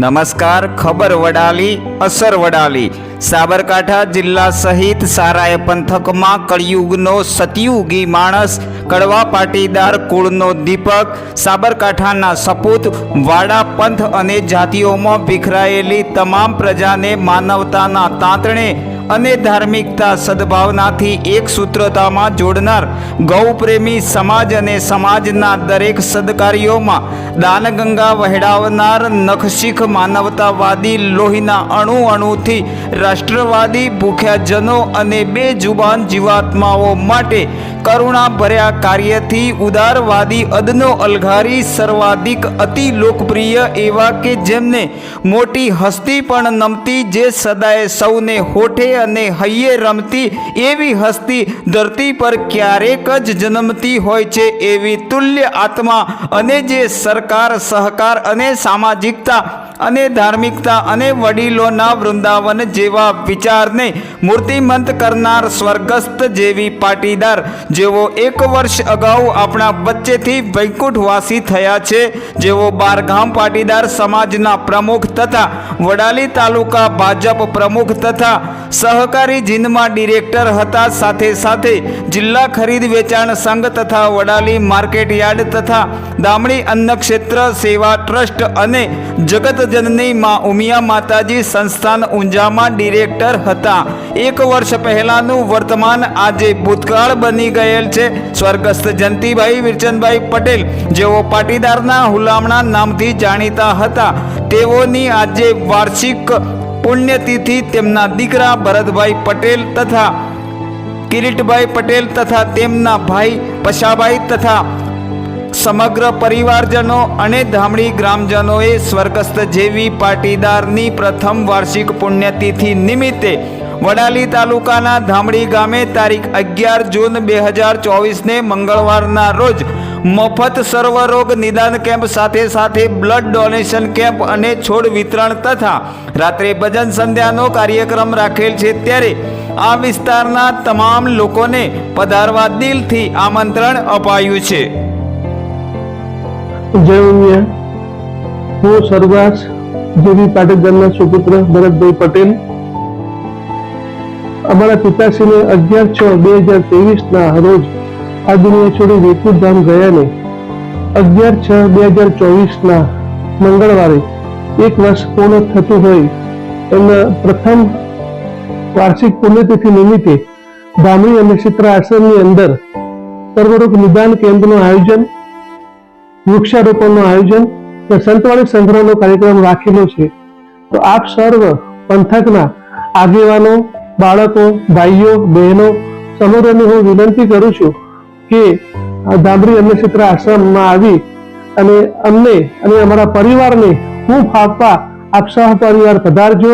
નમસ્કાર, ખબર વડાલી, અસર વડાલી. સાબરકાંઠા જિલ્લા સહિત સારાય પંથકમાં કળિયુગનો સતયુગી માણસ કડવા પાટીદાર કુળનો દીપક, સાબરકાંઠાના સપૂત, વાડા પંથ અને જાતિઓમાં વિખરાયેલી તમામ પ્રજાને માનવતાના તાંતણે અને ધાર્મિકતા સદભાવનાથી એક સૂત્રતામાં જોડનાર ગૌપ્રેમી સમાજ અને સમાજના દરેક સદકાર્યોમાં દાનગંગા વહેડાવનાર નખશીખ માનવતાવાદી લોહીના અણુ અણુથી રાષ્ટ્રવાદી ભૂખ્યાજનો અને બે જુબાન જીવાત્માઓ માટે કરુણા ભર્યા કાર્યથી ઉદારવાદી અદનો અલઘારી સર્વાધિક અતિ લોકપ્રિય એવા કે જેમને મોટી હસ્તી પણ નમતી જે સદાય સૌને હોઠે અને હૈયે રમતી એવી હસ્તી ધરતી પર ક્યારેક જ જન્મતી હોય છે એવી તુલ્ય આત્મા અને જે સરકાર, સહકાર અને સામાજિકતા અને ધાર્મિકતા અને વડીલોના વૃંદાવન જેવા વિચારને મૂર્તિમંત કરનાર સ્વર્ગસ્થ જેવી પાટીદાર, જેઓ એક વર્ષ અગાઉ આપણા વચ્ચેથી વૈકુંઠવાસી થયા છે, જેઓ બારગામ પાટીદાર સમાજના પ્રમુખ તથા વડાલી તાલુકા ભાજપ પ્રમુખ તથા સહકારી જિંદમાં ડિરેક્ટર હતા. સાથે સાથે જિલ્લા ખરીદ વેચાણ સંઘ તથા વડાલી માર્કેટ યાર્ડ તથા દામણી અન્ન ક્ષેત્ર સેવા ટ્રસ્ટ અને જગતજનની મા ઉમિયા માતાજી સંસ્થાન ઊંઝામાં ડિરેક્ટર હતા. એક વર્ષ પહેલાંનું વર્તમાન આજે ભૂતકાળ બની ગયેલ છે. સ્વર્ગસ્થ જંતીભાઈ વિરચંદભાઈ પટેલ, જેઓ પાટીદારના હુલામણા નામથી જાણીતા હતા. તેઓની આજે વાર્ષિક પુણ્યતિથિ તેમના દીકરા ભરતભાઈ પટેલ તથા કિરીટભાઈ પટેલ તથા તેમના ભાઈ પશાભાઈ તથા સમગ્ર પરિવારજનો અને ધામડી ગ્રામજનોએ સ્વર્ગસ્થ જેવી પાટીદારની પ્રથમ વાર્ષિક પુણ્યતિથિ નિમિત્તે વડાલી તાલુકાના ધામડી ગામે તારીખ અગિયાર જૂન બે હજાર ચોવીસને મંગળવારના રોજ મફત સર્વરોગ નિદાન કેમ્પ સાથે સાથે બ્લડ ડોનેશન કેમ્પ અને છોડ વિતરણ તથા રાત્રે ભજન સંધ્યાનો કાર્યક્રમ રાખેલ છે ત્યારે આ વિસ્તારના તમામ લોકોને પધારવા દિલથી આમંત્રણ અપાયું છે. ઉમિયા હું સરવાસ જેવી પાટીદારના સુપુત્ર ભરતભાઈ પટેલ. અમારા પિતાશ્રીને અગિયાર છ બે હજાર ના રોજ આ દુનિયા છોડી વૈકુંઠ ધામ ગયા અગિયાર છ બે હજાર ચોવીસના મંગળવારે એક વર્ષ પૂર્ણ થતું હોય એમના પ્રથમ વાર્ષિક પુણ્યતિથિ નિમિત્તે ધામણી અને ચિત્ર આશ્રમની અંદર સર્વરોગ નિદાન કેમ્પનું આયોજન વૃક્ષારોપણનું આયોજન અને સંતવાણી સંગ્રહનો કાર્યક્રમ રાખેલો છે. તો આપ સર્વ પંથકના આગેવાનો, બાળકો, ભાઈઓ, બહેનો સમગ્રને હું વિનંતી કરું છું કે ધામરી અન્નક્ષેત્ર આશ્રમમાં આવી અને અમને અને અમારા પરિવારને હું આપવા આપ સહ પરિવાર પધારજો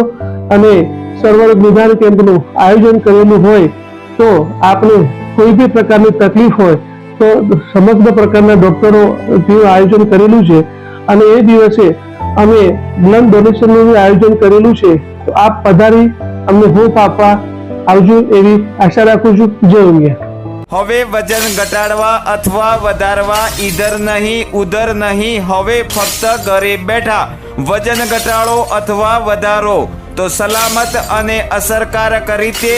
અને સર્વરોગ નિદાન કેમ્પનું આયોજન કરેલું હોય તો આપને કોઈ બી પ્રકારની તકલીફ હોય તો સમગ્ર પ્રકારના ડોક્ટરો આયોજન કરેલું છે. અને એ દિવસે અમે બ્લડ ડોનેશનનું આયોજન કરેલું છે. તો આપ પધારી, અમને હોપ આપવા આવજો એવી આશા રાખું છું. જય ઉમિયા હવે વજન ઘટાડવા અથવા વધારવા ઈધર નહીં, ઉધર નહીં, હવે ફક્ત ઘરે બેઠા વજન ઘટાડો અથવા વધારો. તો સલામત અને અસરકારક રીતે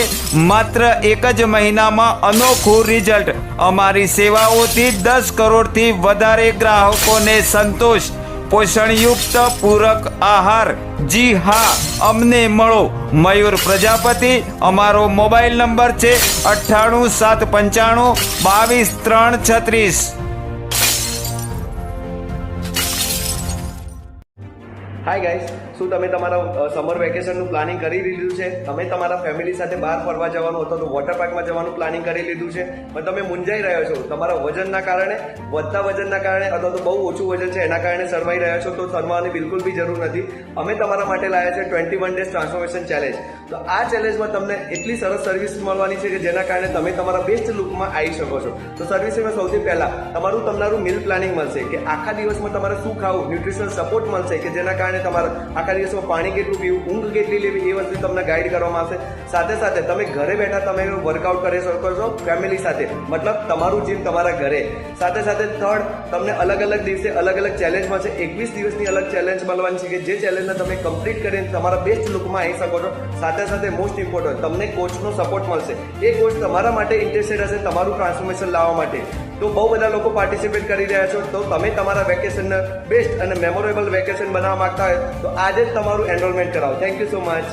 માત્ર એક જ મહિનામાં અનોખું રિઝલ્ટ. અમારી સેવાઓથી દસ કરોડથી વધારે ગ્રાહકોને સંતોષ. પોષણયુક્ત પૂરક આહાર. જી હા, અમને મળો. મયુર પ્રજાપતિ, અમારો મોબાઈલ નંબર છે અઠ્ઠાણું સાત પંચાણું બાવીસ ત્રણ છત્રીસ. હાય ગાઈસ શું તમે તમારા સમર વેકેશનનું પ્લાનિંગ કરી લીધું છે? તમે તમારા ફેમિલી સાથે બહાર ફરવા જવાનું અથવા તો વોટર પાર્કમાં જવાનું પ્લાનિંગ કરી લીધું છે. પણ તમે મૂંઝાઈ રહ્યો છો. તમારા વજનના કારણે, વધતા વજનના કારણે અથવા તો બહુ ઓછું વજન છે એના કારણે સર્વાઈ રહ્યા છો તો સરવાની બિલકુલ બી જરૂર નથી. અમે તમારા માટે લાવ્યા છે twenty one days transformation challenge તો આ ચેલેન્જમાં તમને એટલી સરસ સર્વિસ મળવાની છે કે જેના કારણે તમે તમારા બેસ્ટ લુકમાં આવી શકો છો. તો સર્વિસમાં સૌથી પહેલાં તમારું તમારું મિલ પ્લાનિંગ મળશે કે આખા દિવસમાં તમારે શું ખાવું ન્યુટ્રિશનલ સપોર્ટ મળશે કે જેના કારણે તમારા આખા દિવસમાં પાણી કેટલું પીવું, ઊંઘ કેટલી લેવી એ વસ્તુ તમને ગાઈડ કરવામાં આવશે. સાથે સાથે તમે ઘરે બેઠા તમે વર્કઆઉટ કરી શકો છો ફેમિલી સાથે. મતલબ તમારું જીમ તમારા ઘરે. સાથે સાથે થર્ડ તમને અલગ અલગ દિવસે અલગ અલગ ચેલેન્જ મળશે. એકવીસ દિવસની અલગ ચેલેન્જ મળવાની છે કે જે ચેલેન્જને તમે કમ્પ્લીટ કરીને તમારા બેસ્ટ લુકમાં આવી શકો છો. સાથે સાથે મોસ્ટ ઇમ્પોર્ટન્ટ તમને કોચનો સપોર્ટ મળશે. એ કોચ તમારા માટે ઇન્ટરેસ્ટેડ હશે તમારું ટ્રાન્સફોર્મેશન લાવવા માટે. તો બહુ બધા લોકો પાર્ટિસિપેટ કરી રહ્યા છો. તો તમે તમારા વેકેશનને બેસ્ટ અને મેમોરેબલ વેકેશન બનાવવા માંગતા હોય, તો આજે જ તમારું એનરોલમેન્ટ કરાવો. Thank you so much